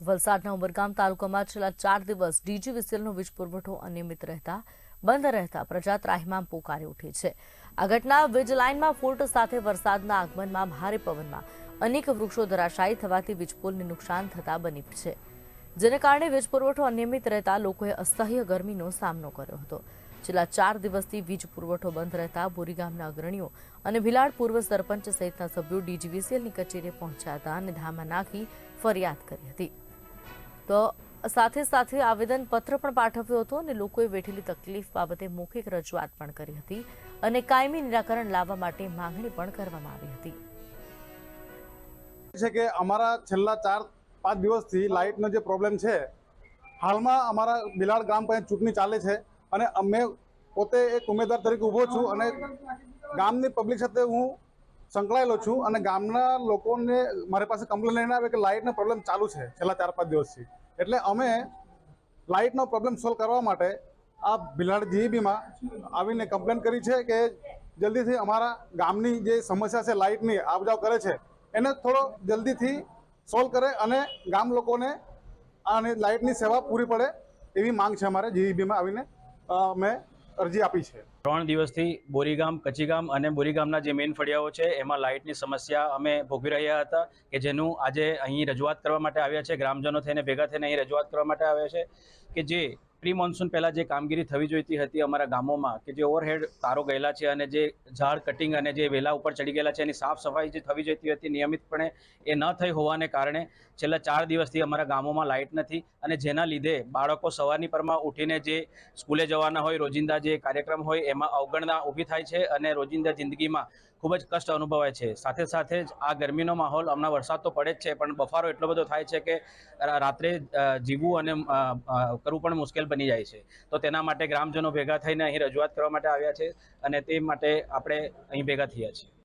વલસાડના ઉમરગામ તાલુકામાં છેલ્લા ચાર દિવસ ડીજીવીસીએલનો વીજ પુરવઠો અનિયમિત રહેતા, બંધ રહેતા પ્રજા ત્રાહિમામ પોકારી ઉઠી છે. આ ઘટના વીજ લાઇનમાં ફોલ્ટ સાથે વરસાદના આગમનમાં ભારે પવનમાં અનેક વૃક્ષો ધરાશાયી થવાથી વીજપોલને નુકસાન થતા બની છે. જેને કારણે વીજ પુરવઠો અનિયમિત રહેતા લોકોએ અસહ્ય ગરમીનો સામનો કર્યો હતો. છેલ્લા ચાર દિવસથી વીજ પુરવઠો બંધ રહેતા બોરી ગામના અગ્રણીઓ અને ભિલાડ પૂર્વ સરપંચ સહિતના સભ્યો ડીજીવીસીએલની કચેરીએ પહોંચ્યા હતા અને ધામા નાખી ફરિયાદ કરી હતી. તો સાથે સાથે આવેદન પત્ર પણ પાઠવ્યો હતો અને લોકોએ વેઠેલી તકલીફ બાબતે મૌખિક રજૂઆત પણ કરી હતી અને કાયમી નિરાકરણ લાવવા માટે માંગણી પણ કરવામાં આવી હતી. છે કે અમારા છેલ્લા ચાર, પાંચ દિવસથી લાઇટનો જે પ્રોબ્લેમ છે, હાલમાં અમારા બિલાડ ગ્રામ પંચાયત ચૂંટણી ચાલે છે અને અમે પોતે એક ઉમેદવાર તરીકે ઊભો છું અને ગામની પબ્લિક સાથે હું સંકળાયેલો છું અને ગામના લોકોને મારી પાસે કમ્પ્લેન લઈને આવે કે લાઇટનો પ્રોબ્લેમ ચાલુ છે છેલ્લા ચાર પાંચ દિવસથી. એટલે અમે લાઇટનો પ્રોબ્લેમ સોલ્વ કરવા માટે આ ભિલાડ જીઈબીમાં આવીને કમ્પ્લેન કરી છે કે જલ્દીથી અમારા ગામની જે સમસ્યા છે લાઇટની આવ જાવ કરે છે, એને થોડો જલ્દીથી સોલ્વ કરે અને ગામ લોકોને અને લાઇટની સેવા પૂરી પડે એવી માંગ છે અમારે જીઈબીમાં આવીને મેં અરજી આપી છે. ત્રણ દિવસથી બોરીગામ, કચીગામ અને બોરીગામના જે મેઇન ફળિયાઓ છે, એમાં લાઇટની સમસ્યા અમે ભોગવી રહ્યા હતા કે જેનું આજે અહીં રજૂઆત કરવા માટે આવ્યા છે, ગ્રામજનો થઈને ભેગા થઈને અહીં રજૂઆત કરવા માટે આવ્યા છે કે જે પ્રી મોન્સૂન પહેલાં જે કામગીરી થવી જોઈતી હતી અમારા ગામોમાં, કે જે ઓવરહેડ તારો ગયેલા છે અને જે ઝાડ કટિંગ અને જે વેલા ઉપર ચડી ગયેલા છે, એની સાફ સફાઈ જે થવી જોઈતી હતી નિયમિતપણે એ ન થઈ હોવાને કારણે છેલ્લા ચાર દિવસથી અમારા ગામોમાં લાઇટ નથી અને જેના લીધે બાળકો સવારની પરમાં ઉઠીને જે સ્કૂલે જવાના હોય, રોજિંદા જે કાર્યક્રમ હોય, એમાં અવગણના ઊભી થાય છે અને રોજિંદા જિંદગીમાં ખૂબ જ કષ્ટ અનુભવાય છે. સાથે સાથે જ આ ગરમીનો માહોલ હમણાં વરસાદ તો પડે જ છે, પણ બફારો એટલો બધો થાય છે કે રાત્રે જીવવું અને કરવું પણ મુશ્કેલ બની જાય છે. તો તેના માટે ગ્રામજનો ભેગા થઈને અહીં રજૂઆત કરવા માટે આવ્યા છે અને તે માટે આપણે અહીં ભેગા થયા છીએ.